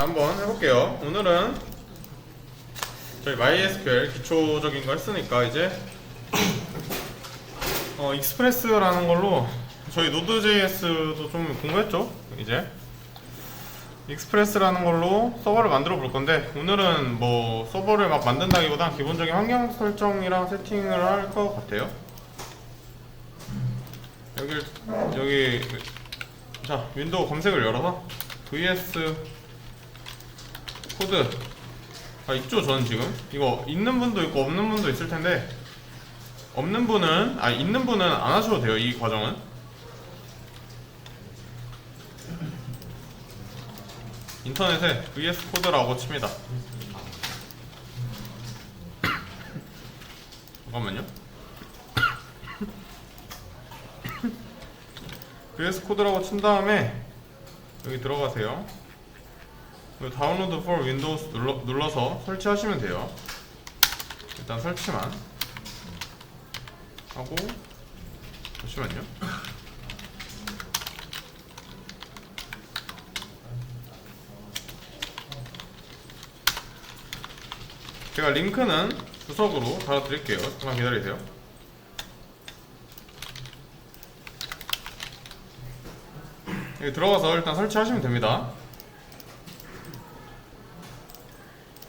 자, 한번 해볼게요. 오늘은 저희 MySQL 기초적인 거 했으니까 이제 어, 익스프레스라는 걸로 저희 노드.js도 좀 공부했죠. 이제 익스프레스라는 걸로 서버를 만들어 볼 건데 오늘은 뭐 서버를 막 만든다기보단 기본적인 환경 설정이랑 세팅을 할 것 같아요. 여기 여기 자 윈도우 검색을 열어서 vs 코드. 아 있죠 저는 지금? 이거 있는 분도 있고 없는 분도 있을 텐데 없는 분은 아 있는 분은 안 하셔도 돼요 이 과정은. 인터넷에 vs 코드라고 칩니다. 잠깐만요. vs 코드라고 친 다음에 여기 들어가세요 그리고 다운로드 for 윈도우스 눌러, 눌러서 설치하시면 돼요. 일단 설치만. 하고 잠시만요. 제가 링크는 주석으로 달아드릴게요. 잠깐 기다리세요. 여기 들어가서 일단 설치하시면 됩니다